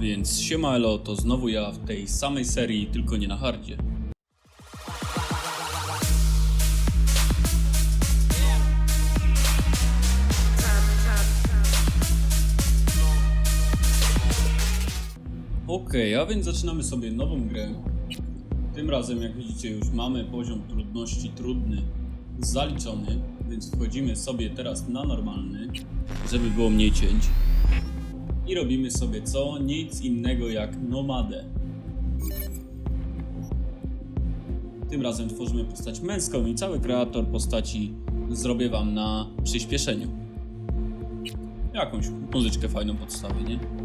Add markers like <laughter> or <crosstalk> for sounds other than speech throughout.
Więc siema elo, to znowu ja w tej samej serii, tylko nie na hardzie. Okej, a więc zaczynamy sobie nową grę. Tym razem, jak widzicie, już mamy poziom trudności trudny zaliczony, więc wchodzimy sobie teraz na normalny, żeby było mniej cięć. I robimy sobie co? Nic innego jak nomadę. Tym razem tworzymy postać męską i cały kreator postaci zrobię wam na przyspieszeniu. Jakąś muzyczkę fajną podstawię, nie?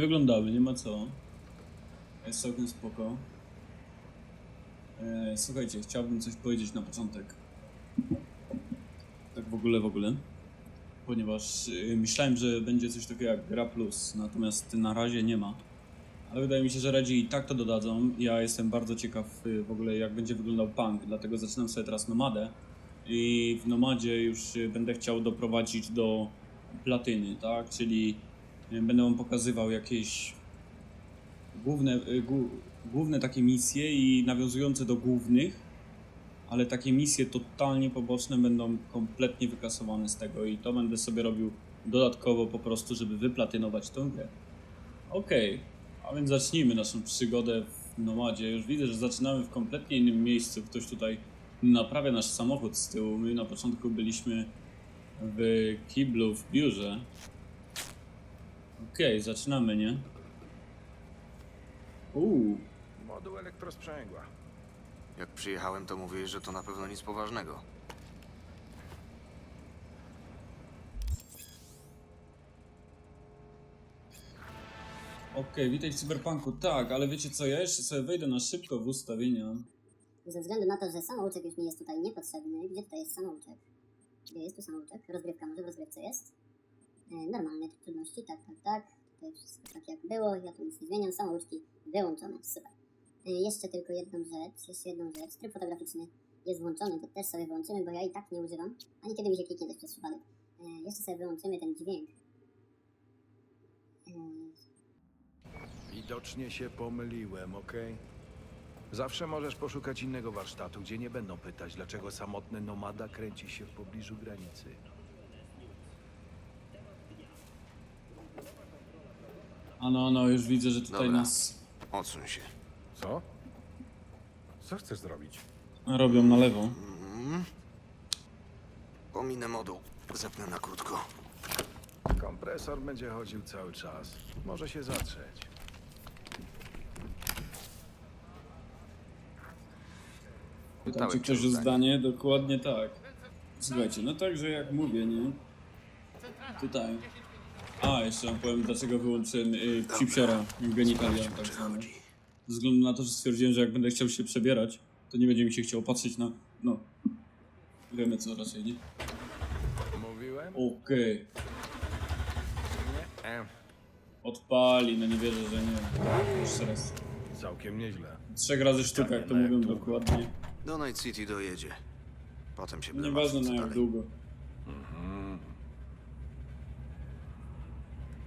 Źle nie wyglądały, nie ma co. Jest całkiem spoko. E, słuchajcie, chciałbym coś powiedzieć na początek. Tak w ogóle, w ogóle. Ponieważ y, myślałem, że będzie coś takiego jak Gra Plus, natomiast na razie nie ma. Ale wydaje mi się, że Redzi i tak to dodadzą. Ja jestem bardzo ciekaw y, w ogóle jak będzie wyglądał punk, dlatego zaczynam sobie teraz Nomadę. I w Nomadzie już będę chciał doprowadzić do platyny, tak? Czyli będę wam pokazywał jakieś główne, y, głó- główne takie misje i nawiązujące do głównych, ale takie misje totalnie poboczne będą kompletnie wykasowane z tego i to będę sobie robił dodatkowo po prostu, żeby wyplatynować tą grę. Okej, a więc zacznijmy naszą przygodę w Nomadzie. Już widzę, że zaczynamy w kompletnie innym miejscu. Ktoś tutaj naprawia nasz samochód z tyłu. My na początku byliśmy w kiblu w biurze. Okej, zaczynamy, nie? Uuu, Moduł elektrosprzęgła. Jak przyjechałem, to mówiłeś, że to na pewno nic poważnego. okej, witaj w Cyberpunku. Tak, ale wiecie co, ja jeszcze sobie wejdę na szybko w ustawienia. Ze względu na to, że samouczek już mi jest tutaj niepotrzebny, gdzie tutaj jest samouczek? Gdzie jest tu samouczek? Rozgrywka może w rozgrywce jest? E, normalne trudności, tak, tak, tak. To wszystko tak jak było, ja tu nic nie zmieniam, samouczki wyłączone, super. Y, Jeszcze tylko jedną rzecz, jeszcze jedną rzecz. Tryb fotograficzny jest włączony, to też sobie wyłączymy, bo ja i tak nie używam. A niekiedy mi się kliknie też przez przypadek. Y, Jeszcze sobie wyłączymy ten dźwięk. Widocznie się pomyliłem, okej? Zawsze możesz poszukać innego warsztatu, gdzie nie będą pytać, dlaczego samotny nomada kręci się w pobliżu granicy. A no, no, już widzę, że tutaj Dobra. nas Odsuń się. Co? Co chcesz zrobić? robią na lewo. Mhm. Pominę moduł. Zepnę na krótko. Kompresor będzie chodził cały czas. Może się zatrzeć. Pytam, Pytałem czy cię ktoś o zdanie. zdanie? Dokładnie tak. Słuchajcie, no także jak mówię, nie? Tutaj. A, jeszcze wam powiem, dlaczego wyłączyłem y, psipsiora genitalia, tak zwane. Ze względu na to, że stwierdziłem, że jak będę chciał się przebierać, to nie będzie mi się chciało patrzeć na... no... Wiemy co raczej, nie? Mówiłem? Okej. Nie. Odpali, no nie wierzę, że nie. Jeszcze raz. całkiem nieźle. Trzech razy sztuka, jak to mówią dokładnie. Do Night City dojedzie. Potem się będę Nieważne na jak dalej. długo.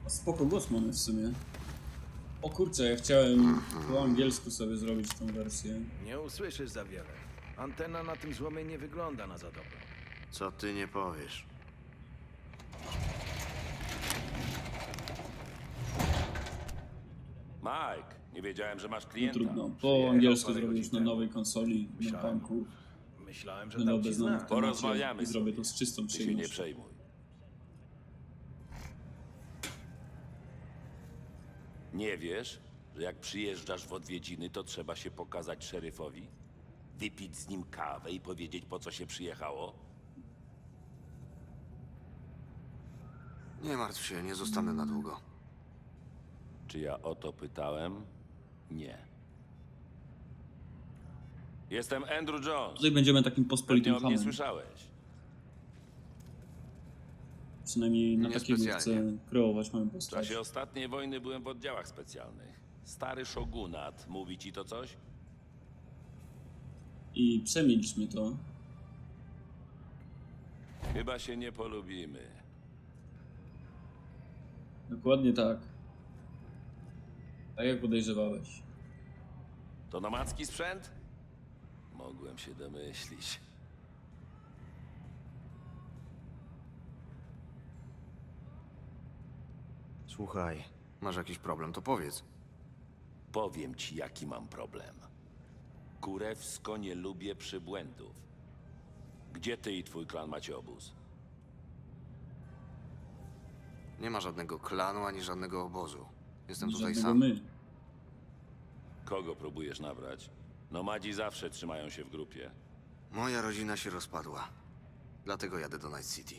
Spoko głos mamy w sumie. O kurczę, ja chciałem po angielsku sobie zrobić tą wersję. Nie usłyszysz za wiele. Antena na tym złomie nie wygląda na za dobrą. Co ty nie powiesz? Mike, nie wiedziałem, że masz No klienta. trudno. Po angielsku zrobię już na nowej konsoli, na Myślałem, banku. Myślałem, że Będę dał ci obeznany w temacie Porozmawiamy i zrobię to z czystą Ty się nie przyjemnością. przejmuj. Nie wiesz, że jak przyjeżdżasz w odwiedziny, to trzeba się pokazać szeryfowi? Wypić z nim kawę i powiedzieć, po co się przyjechało? Nie martw się, nie zostanę na długo. Czy ja o to pytałem? Nie. Jestem Andrew Jones. Tutaj będziemy takim Pewnie pospolitym o mnie słyszałeś. Przynajmniej na takiego chcę Niespecjalnie. kreować moją W postać. czasie ostatniej wojny byłem w oddziałach specjalnych. Stary szogunat, mówi ci to coś? I przemilcz mi to. Chyba się nie polubimy. Dokładnie tak. Tak jak podejrzewałeś. To nomadzki sprzęt? Mogłem się domyślić. Słuchaj, masz jakiś problem, to powiedz. Powiem ci, jaki mam problem. Kurewsko nie lubię przybłędów. Gdzie ty i twój klan macie obóz? Nie ma żadnego klanu ani żadnego obozu. Jestem tutaj Żadnego sam. my. Kogo próbujesz nabrać? Nomadzi zawsze trzymają się w grupie. Moja rodzina się rozpadła. Dlatego jadę do Night City.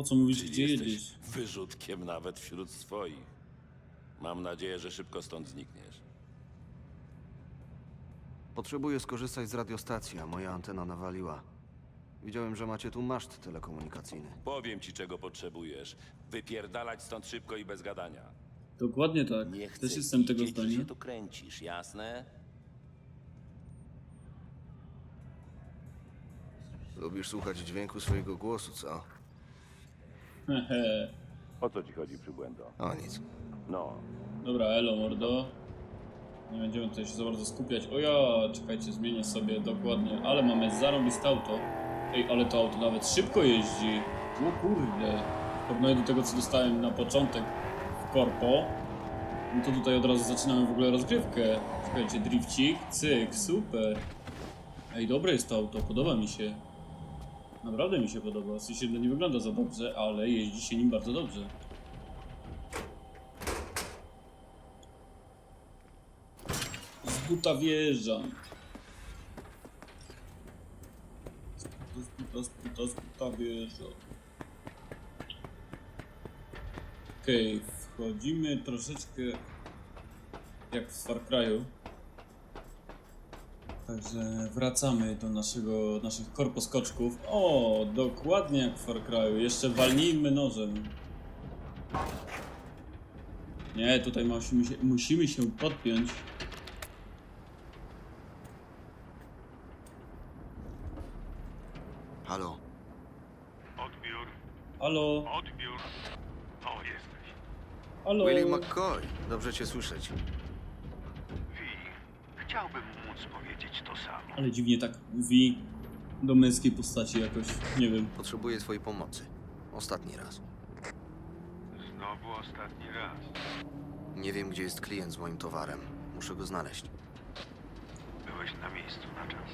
Po co mówisz, gdzie jesteś jedziesz? wyrzutkiem nawet wśród swoich. Mam nadzieję, że szybko stąd znikniesz. Potrzebuję skorzystać z radiostacji, a moja antena nawaliła. Widziałem, że macie tu maszt telekomunikacyjny. Powiem ci, czego potrzebujesz. Wypierdalać stąd szybko i bez gadania. Dokładnie tak. Nie chcę Też jestem tego widzieć, że zdania. się tu kręcisz, jasne? Lubisz słuchać dźwięku swojego głosu, co? <laughs> O co ci chodzi, przybłędo? O nic. No, Dobra, elo mordo. Nie będziemy tutaj się za bardzo skupiać. O ja, czekajcie, zmienię sobie dokładnie. Ale mamy zarąbiste auto. Ej, ale to auto nawet szybko jeździ. O kurde. W porównaniu do tego, co dostałem na początek w korpo, no to tutaj od razu zaczynamy w ogóle rozgrywkę. Czekajcie, drifcik, cyk, super. Ej, dobre jest to auto, podoba mi się. Naprawdę mi się podoba. W sensie, no nie wygląda za dobrze, ale jeździ się nim bardzo dobrze. Z buta wjeżdżam. Z buta, z buta, z buta wjeżdżam. Okej, wchodzimy troszeczkę jak w Far Cry'u. Także wracamy do naszego, naszych korposkoczków. O, dokładnie jak w Far Cry'u. Jeszcze walnijmy nożem. Nie, tutaj musimy się, musimy się podpiąć. Halo, Odbiór, Halo, odbiór. O, jesteś. halo. Willie McCoy, dobrze cię słyszeć. Wi, chciałbym ale dziwnie tak mówi do męskiej postaci jakoś, nie wiem. Potrzebuję twojej pomocy. Ostatni raz. Znowu ostatni raz. Nie wiem, gdzie jest klient z moim towarem. Muszę go znaleźć. Byłeś na miejscu na czas.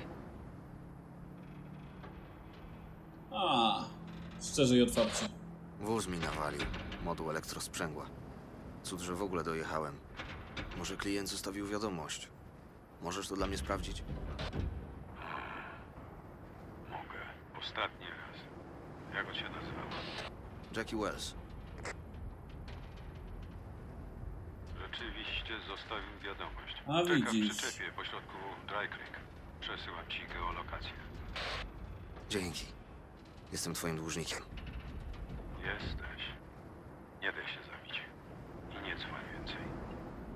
A, szczerze i otwarcie. Wóz mi nawalił. Moduł elektrosprzęgła. Cud, że w ogóle dojechałem. Może klient zostawił wiadomość. Możesz to dla mnie sprawdzić? Ostatni raz. Jak on się nazywał? Jackie Wells. Rzeczywiście zostawił wiadomość. A, Czeka widzisz. przyczepie pośrodku Dry Creek. Przesyłam ci geolokację. Dzięki. Jestem twoim dłużnikiem. Jesteś. Nie daj się zabić. I nie dzwoń więcej.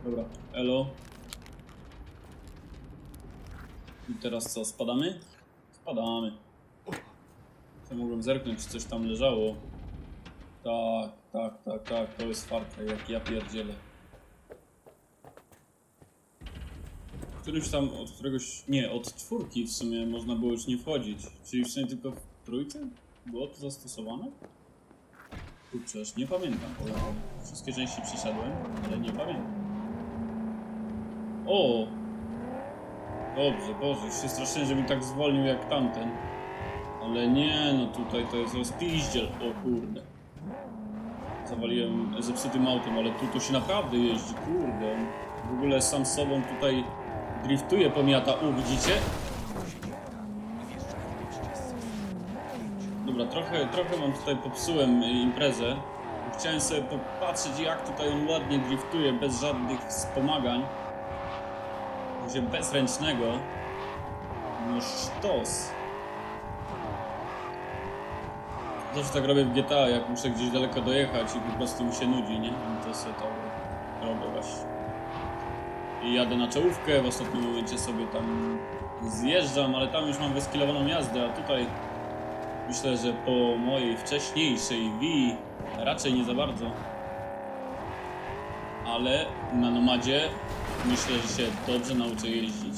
Dobra, elo. I teraz co, spadamy? Spadamy. Ja mogłem zerknąć, czy coś tam leżało. Tak, tak, tak, tak, to jest farta, jak ja pierdzielę. Któryś tam, od któregoś, nie, od czwórki w sumie można było już nie wchodzić. Czyli w sumie tylko w trójce było to zastosowane? Kurczę, nie pamiętam. Wszystkie części przeszedłem, ale nie pamiętam. O! Dobrze, Boże, już się straszyłem, że mi tak zwolnił jak tamten. Ale nie, no tutaj to jest rozpiździel. O kurde. Zawaliłem zepsutym autem, ale tu to się naprawdę jeździ, kurde. W ogóle sam sobą tutaj driftuje, pomiata. U, widzicie? Dobra, trochę, trochę mam tutaj popsułem imprezę. Chciałem sobie popatrzeć jak tutaj on ładnie driftuje, bez żadnych wspomagań. Będzie bez ręcznego. No sztos. Zawsze tak robię w GTA, jak muszę gdzieś daleko dojechać i po prostu mi się nudzi, nie? No to sobie to robię właśnie. I jadę na czołówkę, w ostatnim momencie sobie tam zjeżdżam, ale tam już mam wyskilowaną jazdę, a tutaj myślę, że po mojej wcześniejszej Wii raczej nie za bardzo. Ale na Nomadzie myślę, że się dobrze nauczę jeździć.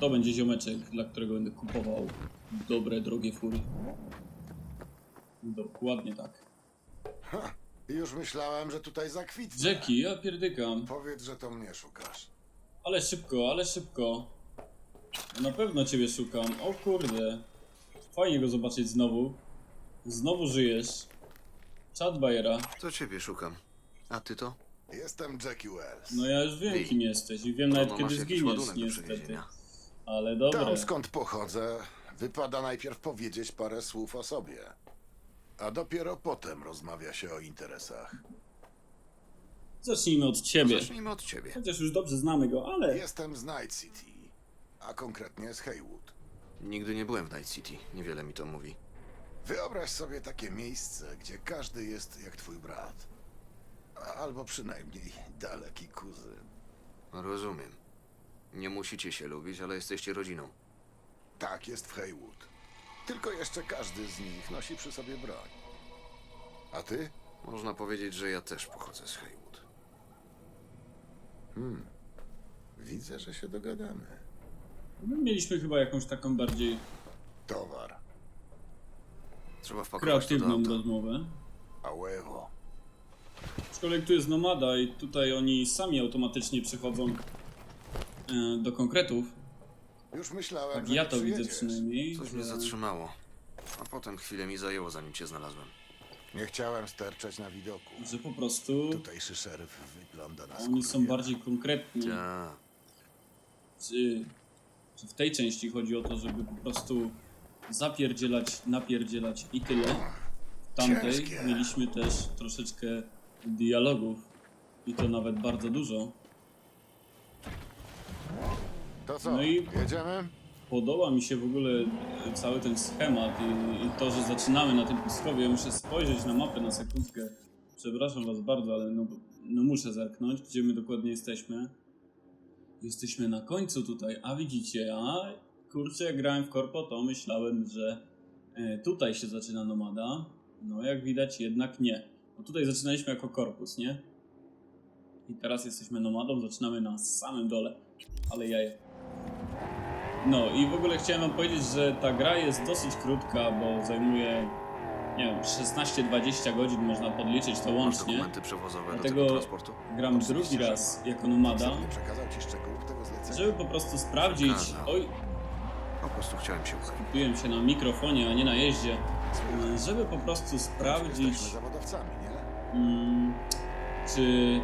To będzie ziomeczek, dla którego będę kupował dobre, drogie fury. Dokładnie tak. Już myślałem, że tutaj zakwitnę. Jackie, ja pierdykam. Powiedz, że to mnie szukasz. Ale szybko, ale szybko. Na pewno ciebie szukam. O kurde. Fajnie go zobaczyć znowu. Znowu żyjesz. Chad Bayera. To ciebie szukam. A ty to? Jestem Jackie Wells. No ja już wiem Wi. kim jesteś i wiem Podobno nawet kiedy masz jakiś zginiesz ładunek do niestety. przewiezienia. Ale dobre. Tam skąd pochodzę, wypada najpierw powiedzieć parę słów o sobie. A dopiero potem rozmawia się o interesach. Zacznijmy od ciebie. Zacznijmy od ciebie. Chociaż już dobrze znamy go, ale... Jestem z Night City, a konkretnie z Haywood. Nigdy nie byłem w Night City. Niewiele mi to mówi. Wyobraź sobie takie miejsce, gdzie każdy jest jak twój brat. Albo przynajmniej daleki kuzyn. Rozumiem. Nie musicie się lubić, ale jesteście rodziną. Tak jest w Haywood. Tylko jeszcze każdy z nich nosi przy sobie broń. A ty? Można powiedzieć, że ja też pochodzę z Haywood. Widzę, że się dogadamy. My mieliśmy chyba jakąś taką bardziej Towar. Trzeba wpakować to do kreatywną auta. rozmowę. A huevo. Aczkolwiek tu jest nomada i tutaj oni sami automatycznie przychodzą e, do konkretów. Już myślałem, Tak że ja nie to widzę przyjedziesz. przynajmniej. Coś mnie że- zatrzymało. A potem chwilę mi zajęło, zanim cię znalazłem. Nie chciałem sterczeć na widoku. Że po prostu Tutejszy szeryf wygląda na oni są skurwiela. bardziej konkretni. Ta. Czy, czy w tej części chodzi o to, żeby po prostu zapierdzielać, napierdzielać i tyle. W tamtej Ciężkie. mieliśmy też troszeczkę dialogów i to nawet bardzo dużo. To co, No i- jedziemy? Podoba mi się w ogóle e, cały ten schemat i, i to, że zaczynamy na tym pustkowie. Ja muszę spojrzeć na mapę na sekundkę. Przepraszam was bardzo, ale no, no muszę zerknąć, gdzie my dokładnie jesteśmy. Jesteśmy na końcu tutaj, a widzicie, a kurczę, jak grałem w korpo, to myślałem, że E, Tutaj się zaczyna nomada. No jak widać jednak nie. No tutaj zaczynaliśmy jako korpus, nie? I teraz jesteśmy nomadą, zaczynamy na samym dole. Ale jaje. No i w ogóle chciałem wam powiedzieć, że ta gra jest dosyć krótka, bo zajmuje nie wiem, 16-20 godzin można podliczyć to Masz łącznie. dokumenty przewozowe do Dlatego tego transportu? Gram drugi raz jako nomada, przekazał ci szczegółów tego zlecenia? żeby po prostu sprawdzić. Przekazał. Oj, Po prostu chciałem się upewnić. skupiłem się na mikrofonie, a nie na jeździe. Słuchaj, Żeby po prostu sprawdzić, Jesteśmy zawodowcami, nie? mm, czy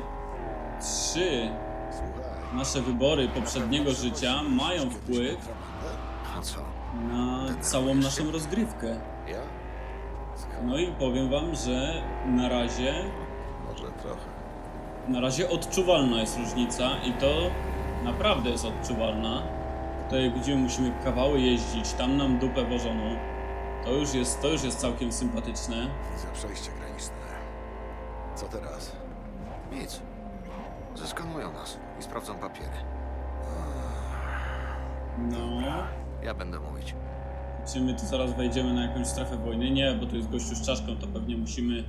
trzy Słuchaj. Nasze wybory poprzedniego życia mają wpływ na całą naszą rozgrywkę. No i powiem wam, że na razie Może trochę. Na razie odczuwalna jest różnica i to naprawdę jest odczuwalna. Tutaj jak widzimy musimy kawały jeździć, tam nam dupę wożono. To już jest, to już jest całkiem sympatyczne. Widzę przejście graniczne. Co teraz? Nic. Zeskanują nas i sprawdzą papiery. No, Ja będę mówić. czy my tu zaraz wejdziemy na jakąś strefę wojny? Nie, bo tu jest gościu z czaszką, to pewnie musimy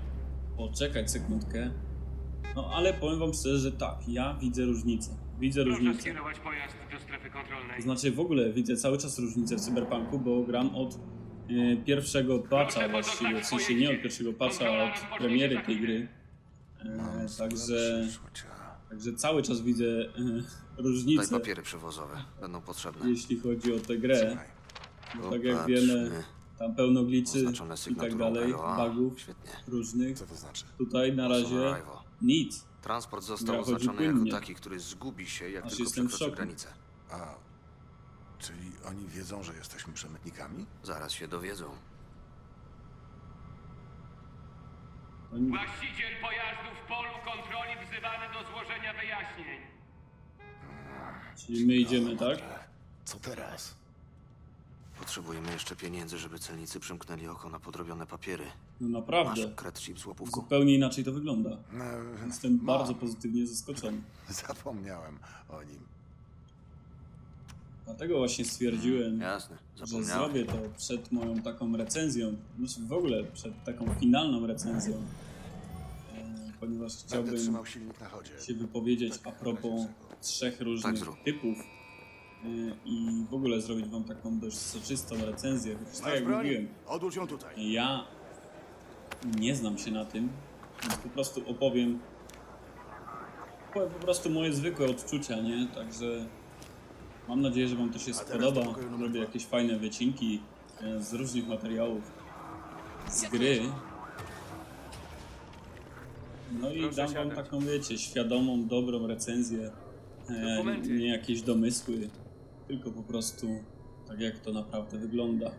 poczekać sekundkę. No ale powiem wam szczerze, że tak, ja widzę różnicę. Widzę Proszę różnicę. skierować pojazd do strefy kontrolnej. To znaczy w ogóle widzę cały czas różnicę w Cyberpunku, bo gram od e, pierwszego patcha właściwie, w sensie nie od pierwszego patcha, a od premiery tej gry. E, także, także cały czas widzę e, <laughs> Daj różnicę, papiery przewozowe. Będą potrzebne. jeśli chodzi o tę grę. Bo tak jak wiemy, tam pełno gliczy i tak dalej, bugów Świetnie. różnych. co to znaczy? Tutaj na razie nic. Transport został oznaczony jako taki, który zgubi się, jak Aż tylko przekroczy granicę. A, czyli oni wiedzą, że jesteśmy przemytnikami? Zaraz się dowiedzą. Oni- Właściciel pojazdu w polu kontroli wzywany do złożenia wyjaśnień. Czyli my idziemy, tak? Co teraz? Potrzebujemy jeszcze pieniędzy, żeby celnicy przymknęli oko na podrobione papiery. No Masz naprawdę. kred chip z łapówką? Zupełnie inaczej to wygląda. No, Jestem mam. bardzo pozytywnie zaskoczony. <laughs> Zapomniałem o nim. Dlatego właśnie stwierdziłem, Jasne, że zapomniałem. zrobię to przed moją taką recenzją, znaczy w ogóle przed taką finalną recenzją, e, ponieważ Będę chciałbym trzymał silnik na chodzie. się wypowiedzieć a propos trzech różnych zrób. typów e, i w ogóle zrobić wam taką dość soczystą recenzję, chociaż tak jak mówiłem, Odłóż ją tutaj. ja nie znam się na tym, więc po prostu opowiem opowiem po prostu moje zwykłe odczucia, nie? Także mam nadzieję, że wam to się spodoba. Robię jakieś fajne wycinki e, z różnych materiałów z gry. No i dam wam taką, wiecie, świadomą, dobrą recenzję. E, nie jakieś domysły, tylko po prostu tak jak to naprawdę wygląda.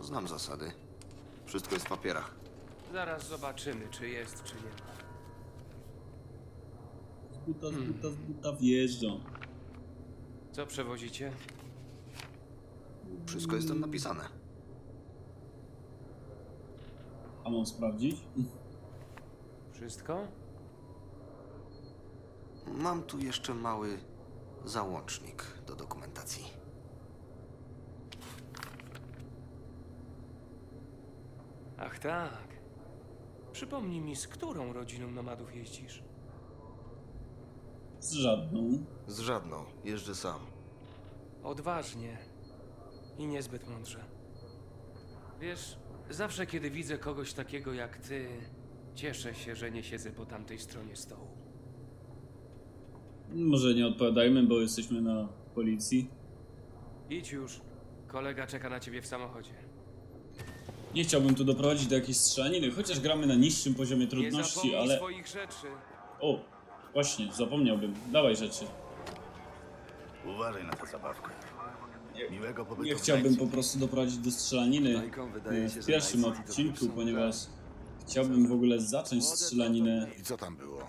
Znam zasady. Wszystko jest w papierach. Zaraz zobaczymy, czy jest, czy nie. Z buta, z buta, z buta wjeżdżą. Co przewozicie? Wszystko jest tam napisane. A mam sprawdzić? Wszystko? Mam tu jeszcze mały załącznik do dokumentacji. Ach tak. Przypomnij mi, z którą rodziną nomadów jeździsz? Z żadną. Z żadną. Jeżdżę sam. Odważnie. I niezbyt mądrze. Wiesz, zawsze kiedy widzę kogoś takiego jak ty, cieszę się, że nie siedzę po tamtej stronie stołu. Może nie odpowiadajmy, bo jesteśmy na policji. Idź już. Kolega czeka na ciebie w samochodzie. Nie chciałbym tu doprowadzić do jakiejś strzelaniny, chociaż gramy na niższym poziomie Nie trudności, zapomnij ale... swoich rzeczy. O, właśnie, zapomniałbym. Dawaj rzeczy. Uważaj na tę zabawkę. Miłego pobytu Nie w chciałbym po prostu doprowadzić do strzelaniny e, w pierwszym odcinku, ponieważ chciałbym w ogóle zacząć strzelaninę. I co tam było?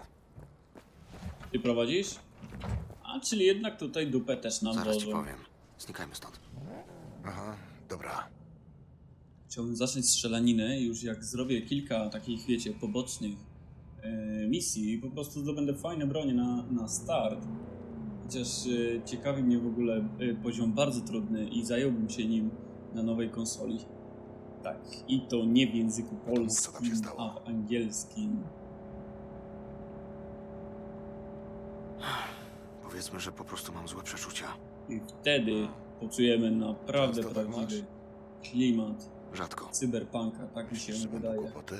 Ty prowadzisz? A, czyli jednak tutaj dupę też nam Zaraz ci powiem. Znikajmy stąd. Aha, dobra. Chciałbym zacząć strzelaninę już jak zrobię kilka takich, wiecie, pobocznych misji i po prostu zdobędę fajne bronie na, na start. Chociaż e, ciekawi mnie w ogóle e, poziom bardzo trudny i zająłbym się nim na nowej konsoli. Tak, i to nie w języku polskim, a w angielskim. Powiedzmy, że po prostu mam złe przeczucia. I wtedy poczujemy naprawdę Często tak prawdziwy klimat Rzadko. cyberpunka, tak mi się że będą wydaje. kłopoty?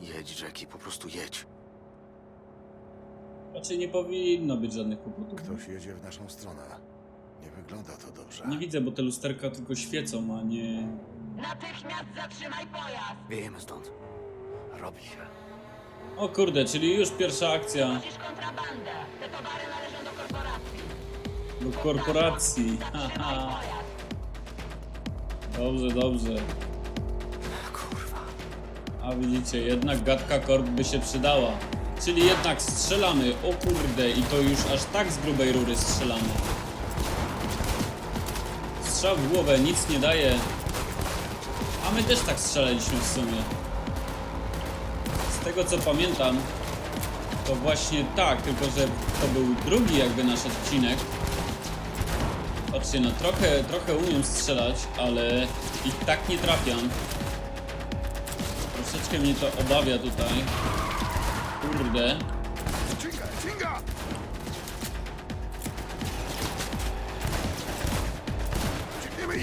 Jedź, Jackie, po prostu jedź. Raczej nie powinno być żadnych kłopotów. Ktoś jedzie w naszą stronę. Nie wygląda to dobrze. Nie widzę, bo te lusterka tylko świecą, a nie... Natychmiast zatrzymaj pojazd! Wiejemy stąd. Robi się. O kurde, czyli już pierwsza akcja Nosisz kontrabandę. Te towary należą do korporacji. do korporacji. Zatrzymaj Haha. pojazd! Dobrze, dobrze. A widzicie, jednak gadka korp by się przydała. Czyli jednak strzelamy, o kurde, i to już aż tak z grubej rury strzelamy. Strzał w głowę nic nie daje. A my też tak strzelaliśmy w sumie. Z tego co pamiętam, to właśnie tak, tylko że to był drugi jakby nasz odcinek. Patrzcie, no trochę, trochę umiem strzelać, ale i tak nie trafiam. Troszeczkę mnie to obawia tutaj. Kurde.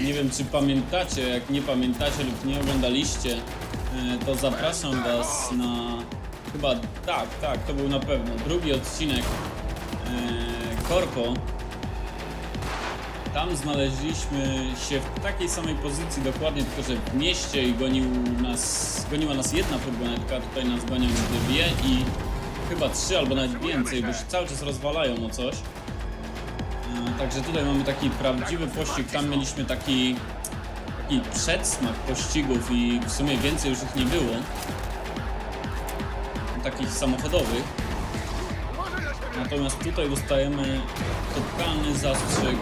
Nie wiem czy pamiętacie, jak nie pamiętacie lub nie oglądaliście, e, to zapraszam was na... Chyba tak, tak, to był na pewno drugi odcinek e, Korpo. Tam znaleźliśmy się w takiej samej pozycji dokładnie, tylko że w mieście i gonił nas, goniła nas jedna furgonetka, tutaj nas gonią dwie i chyba trzy albo nawet więcej, bo się cały czas rozwalają o coś. E, Także tutaj mamy taki prawdziwy pościg. Tam mieliśmy taki, taki przedsmak pościgów i w sumie więcej już ich nie było. Takich samochodowych. Natomiast tutaj dostajemy totalny zastrzyk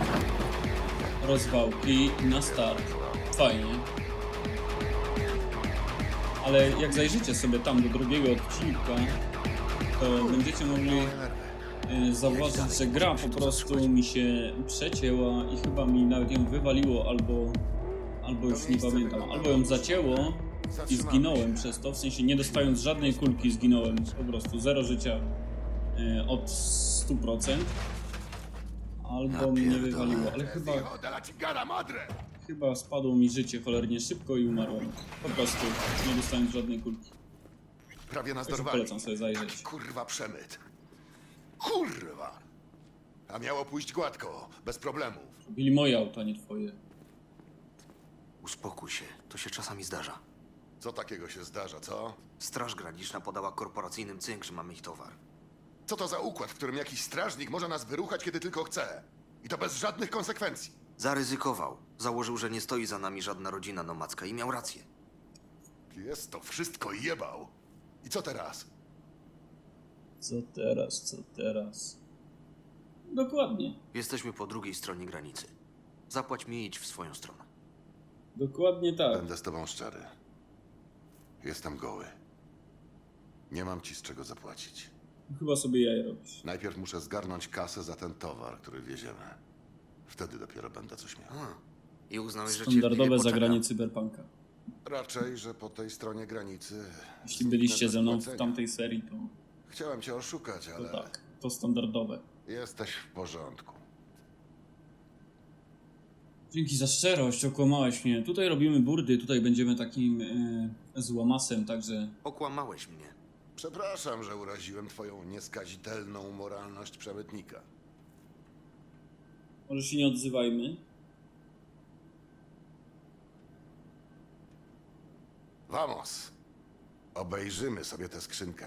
rozwałki na start. Fajnie. Ale jak zajrzycie sobie tam do drugiego odcinka, to będziecie mogli y, zauważyć, że gra po prostu mi się przecięła i chyba mi nawet ją wywaliło albo, albo już nie pamiętam, albo ją zacięło i zginąłem przez to, w sensie nie dostając żadnej kulki zginąłem, po prostu zero życia y, od 100%, albo mnie wywaliło, ale chyba, chyba spadło mi życie cholernie szybko i umarłem, po prostu nie dostając żadnej kulki. Prawie nas dorwali. polecam sobie zajrzeć. Taki kurwa przemyt. Kurwa! A miało pójść gładko, bez problemów. Bili moje auto, a nie twoje. Uspokój się, to się czasami zdarza. Co takiego się zdarza, co? Straż Graniczna podała korporacyjnym cynk, że mamy ich towar. Co to za układ, w którym jakiś strażnik może nas wyruchać, kiedy tylko chce? I to bez żadnych konsekwencji. Zaryzykował. Założył, że nie stoi za nami żadna rodzina nomadzka i miał rację. Jest to wszystko jebał. I co teraz? Co teraz, co teraz? Dokładnie. Jesteśmy po drugiej stronie granicy. Zapłać mi i idź w swoją stronę. Dokładnie tak. Będę z tobą szczery. Jestem goły. Nie mam ci z czego zapłacić. Chyba sobie jaj robisz. Najpierw muszę zgarnąć kasę za ten towar, który wieziemy. Wtedy dopiero będę coś miał. A, I uznałeś, że Standardowe cierpliwie zagranie poczekam. cyberpunka. Raczej, że po tej stronie granicy. Jeśli byliście ze mną w płacenia. tamtej serii, to, Chciałem cię oszukać, to ale tak. To standardowe. jesteś w porządku. Dzięki za szczerość, okłamałeś mnie. Tutaj robimy burdy, tutaj będziemy takim e, złamasem, także Okłamałeś mnie. Przepraszam, że uraziłem twoją nieskazitelną moralność przemytnika. może się nie odzywajmy. Vamos! Obejrzymy sobie tę skrzynkę.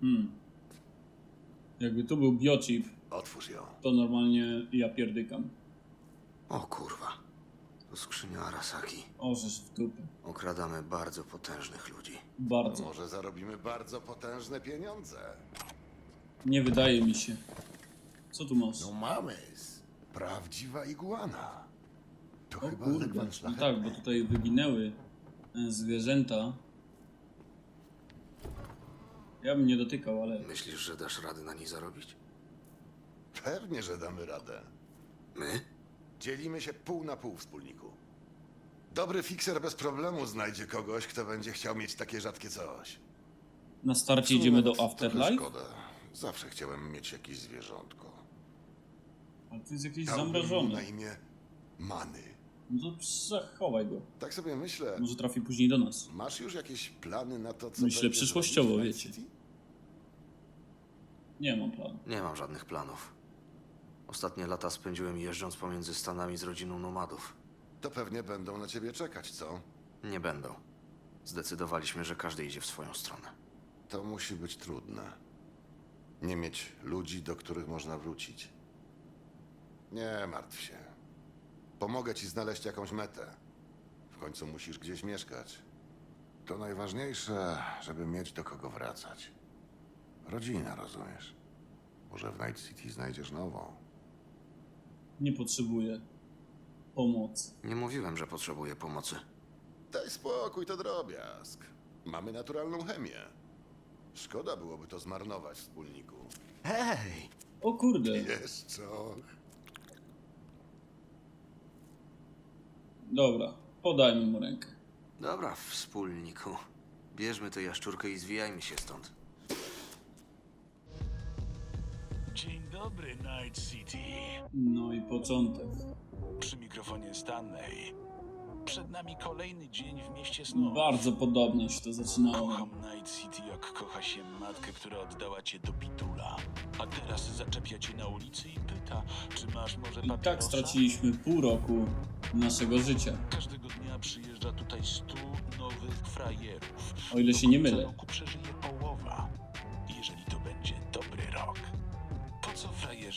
Hmm. Jakby tu był biochip, Otwórz ją. to normalnie ja pierdykam. O kurwa. Skrzynia Arasaki. Orzesz w dupę. Okradamy bardzo potężnych ludzi. Bardzo. Może zarobimy bardzo potężne pieniądze. Nie wydaje mi się. Co tu masz? No mamy. Prawdziwa iguana. To O chyba kurde. legwan No tak, bo tutaj wyginęły e, zwierzęta. Ja bym nie dotykał, ale Myślisz, że dasz radę na niej zarobić? Pewnie, że damy radę. My? Dzielimy się pół na pół, wspólniku. Dobry fikser bez problemu znajdzie kogoś, kto będzie chciał mieć takie rzadkie coś. Na starcie idziemy do trochę Afterlife? Szkoda. Zawsze chciałem mieć jakieś zwierzątko. Ale to jest jakieś Dałbym mu na imię Many. No to zachowaj go. Tak sobie myślę. Może trafi później do nas. Masz już jakieś plany na to, co Myślę będziesz przyszłościowo, robić w Night wiecie. City? Nie mam planu. Nie mam żadnych planów. Ostatnie lata spędziłem jeżdżąc pomiędzy Stanami z rodziną nomadów. To pewnie będą na ciebie czekać, co? Nie będą. Zdecydowaliśmy, że każdy idzie w swoją stronę. To musi być trudne. Nie mieć ludzi, do których można wrócić. Nie martw się. Pomogę ci znaleźć jakąś metę. W końcu musisz gdzieś mieszkać. To najważniejsze, żeby mieć do kogo wracać. Rodzina, rozumiesz? Może w Night City znajdziesz nową. Nie potrzebuję pomocy. Nie mówiłem, że potrzebuję pomocy. Daj spokój, to drobiazg. Mamy naturalną chemię. Szkoda byłoby to zmarnować, wspólniku. Hej! O kurde. Jest co? Dobra, podajmy mu rękę. Dobra, wspólniku. Bierzmy tę jaszczurkę i zwijajmy się stąd. Dobry, Night City. No i początek. Przy mikrofonie Stanley. Przed nami kolejny dzień w mieście snów. Bardzo podobnie się to zaczynało. Kocham Night City, jak kocha się matkę, która oddała cię do pitula. A teraz zaczepia cię na ulicy i pyta, czy masz może I tak straciliśmy pół roku naszego życia. Każdego dnia przyjeżdża tutaj stu nowych frajerów. O ile się nie mylę. roku przeżyje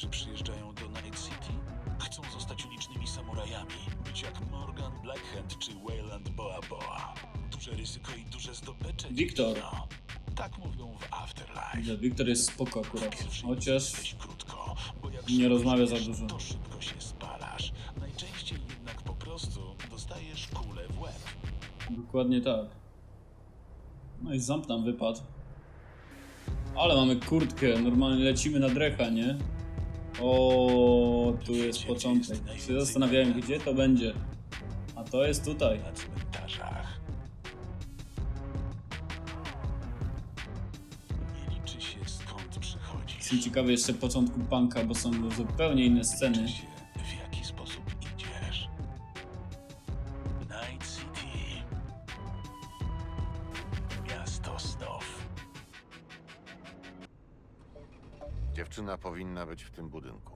frajerzy przyjeżdżają do Night City? Chcą zostać samurajami, być jak Morgan Blackhand czy Wayland Boa Boa. Duże ryzyko i duże zdobycze. Wiktor. No, tak mówią w Afterlife. Że Wiktor jest spoko akurat. Chociaż krótko, nie rozmawia za dużo. To szybko się spalasz. Najczęściej jednak po prostu dostajesz kulę w łeb. dokładnie tak. No i ząb nam wypadł. Ale mamy kurtkę, normalnie lecimy na drecha, nie? O, tu jest początek. Się zastanawiałem, gdzie to będzie. A to jest tutaj. Na cmentarzach. Nie liczy się skąd przychodzisz. Jestem ciekawy jeszcze początku punka, bo są zupełnie inne sceny. Dziewczyna powinna być w tym budynku.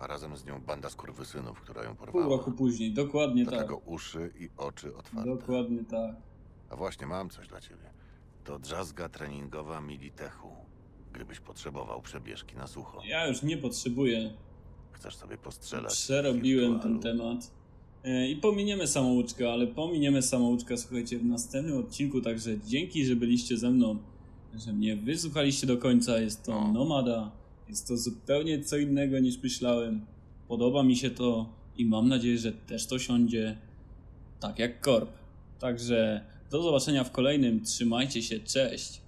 A razem z nią banda skurwysynów, która ją Pół porwała. roku później, dokładnie tak. Dlatego uszy i oczy otwarte. Dokładnie tak. A właśnie mam coś dla ciebie. To drzazga treningowa Militechu. Gdybyś potrzebował przebieżki na sucho. Ja już nie potrzebuję. Chcesz sobie postrzelać. Przerobiłem ten temat. E, I pominiemy samouczkę, ale pominiemy samouczkę, słuchajcie, w następnym odcinku, także dzięki, że byliście ze mną, że mnie wysłuchaliście do końca. Jest to No. Nomada, jest to zupełnie co innego niż myślałem. Podoba mi się to i mam nadzieję, że też to siądzie tak jak Korp. Także do zobaczenia w kolejnym, trzymajcie się, cześć!